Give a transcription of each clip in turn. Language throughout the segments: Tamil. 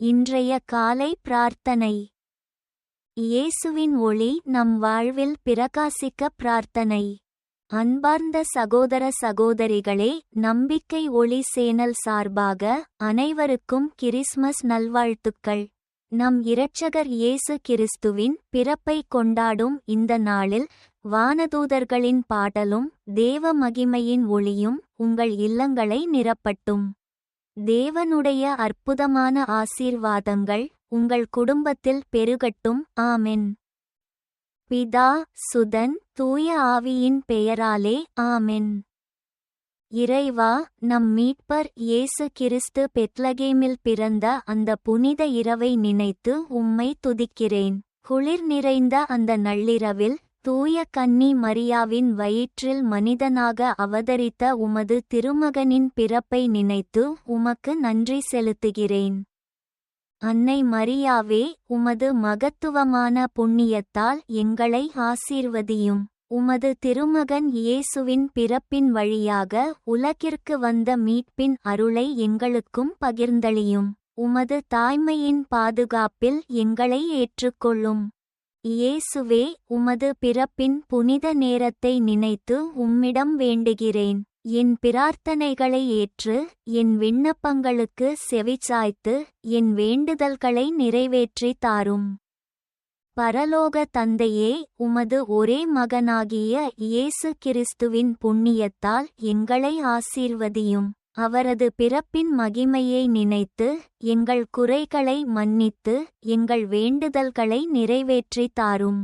இன்றைய காலை பிரார்த்தனை. இயேசுவின் ஒளி நம் வாழ்வில் பிரகாசிக்க பிரார்த்தனை. அன்பார்ந்த சகோதர சகோதரிகளே நம்பிக்கை ஒளி சேனல் சார்பாக அனைவருக்கும் கிறிஸ்மஸ் நல்வாழ்த்துக்கள். நம் இரட்சகர் இயேசு கிறிஸ்துவின் பிறப்பை கொண்டாடும் இந்த நாளில் வானதூதர்களின் பாடலும் தேவ மகிமையின் ஒளியும் உங்கள் இல்லங்களை நிரப்பட்டும். தேவனுடைய அற்புதமான ஆசீர்வாதங்கள் உங்கள் குடும்பத்தில் பெருகட்டும். ஆமென். பிதா சுதன் தூய ஆவியின் பெயராலே ஆமென். இறைவா நம் மீட்பர் இயேசு கிறிஸ்து பெத்லகேமில் பிறந்த அந்த புனித இரவை நினைத்து உம்மை துதிக்கிறேன். குளிர் நிறைந்த அந்த நள்ளிரவில் தூய கன்னி மரியாவின் வயிற்றில் மனிதனாக அவதரித்த உமது திருமகனின் பிறப்பை நினைத்து உமக்கு நன்றி செலுத்துகிறேன். அன்னை மரியாவே உமது மகத்துவமான புண்ணியத்தால் எங்களை ஆசீர்வதியும். உமது திருமகன் இயேசுவின் பிறப்பின் வழியாக உலகிற்கு வந்த மீட்பின் அருளை எங்களுக்கும் பகிர்ந்தளியும். உமது தாய்மையின் பாதுகாப்பில் எங்களை ஏற்றுக்கொள்ளும். இயேசுவே உமது பிறப்பின் புனித நேரத்தை நினைத்து உம்மிடம் வேண்டுகிறேன். என் பிரார்த்தனைகளை ஏற்று என் விண்ணப்பங்களுக்கு செவிச்சாய்த்து என் வேண்டுதல்களை நிறைவேற்றி தாரும். பரலோக தந்தையே உமது ஒரே மகனாகிய இயேசு கிறிஸ்துவின் புண்ணியத்தால் எங்களை ஆசீர்வதியும். அவரது பிறப்பின் மகிமையை நினைத்து எங்கள் குறைகளை மன்னித்து எங்கள் வேண்டுதல்களை நிறைவேற்றி தாரும்.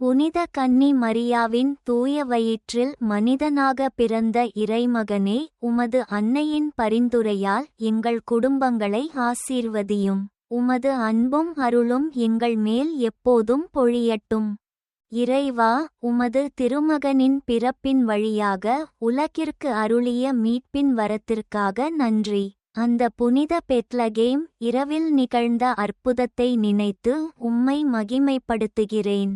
புனித கன்னி மரியாவின் தூய வயிற்றில் மனிதனாக பிறந்த இறைமகனே உமது அன்னையின் பரிந்துரையால் எங்கள் குடும்பங்களை ஆசீர்வதியும். உமது அன்பும் அருளும் எங்கள் மேல் எப்போதும் பொழியட்டும். இறைவா உமது திருமகனின் பிறப்பின் வழியாக உலகிற்கு அருளிய மீட்பின் வரத்திற்காக நன்றி. அந்த புனித பெத்லகேம் இரவில் நிகழ்ந்த அற்புதத்தை நினைத்து உம்மை மகிமைப்படுத்துகிறேன்.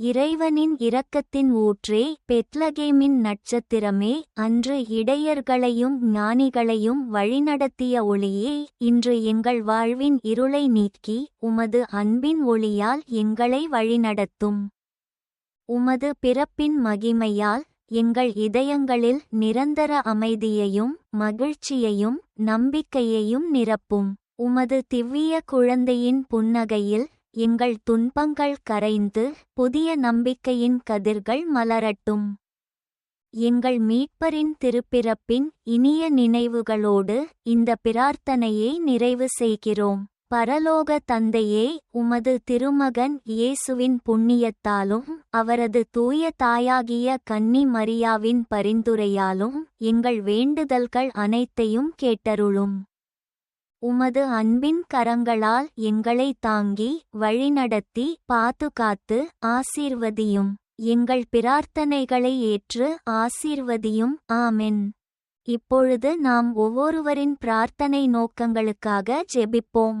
இறைவனின் இரக்கத்தின் ஊற்றே பெத்லகேமின் நட்சத்திரமே அன்று இடையர்களையும் ஞானிகளையும் வழிநடத்திய ஒளியே இன்று எங்கள் வாழ்வின் இருளை நீக்கி உமது அன்பின் ஒளியால் எங்களை வழிநடத்தும். உமது பிறப்பின் மகிமையால் எங்கள் இதயங்களில் நிரந்தர அமைதியையும் மகிழ்ச்சியையும் நம்பிக்கையையும் நிரப்பும். உமது திவ்விய குழந்தையின் புன்னகையில் எங்கள் துன்பங்கள் கரைந்து புதிய நம்பிக்கையின் கதிர்கள் மலரட்டும். எங்கள் மீட்பரின் திருப்பிறப்பின் இனிய நினைவுகளோடு இந்த பிரார்த்தனையை நிறைவு செய்கிறோம். பரலோக தந்தையே உமது திருமகன் இயேசுவின் புண்ணியத்தாலும் அவரது தூய தாயாகிய கன்னி மரியாவின் பரிந்துரையாலும் எங்கள் வேண்டுதல்கள் அனைத்தையும் கேட்டருளும். உமது அன்பின் கரங்களால் எங்களை தாங்கி வழிநடத்தி பாதுகாத்து ஆசீர்வதியும். எங்கள் பிரார்த்தனைகளை ஏற்று ஆசீர்வதியும். ஆமென். இப்பொழுது நாம் ஒவ்வொருவரின் பிரார்த்தனை நோக்கங்களுக்காக ஜெபிப்போம்.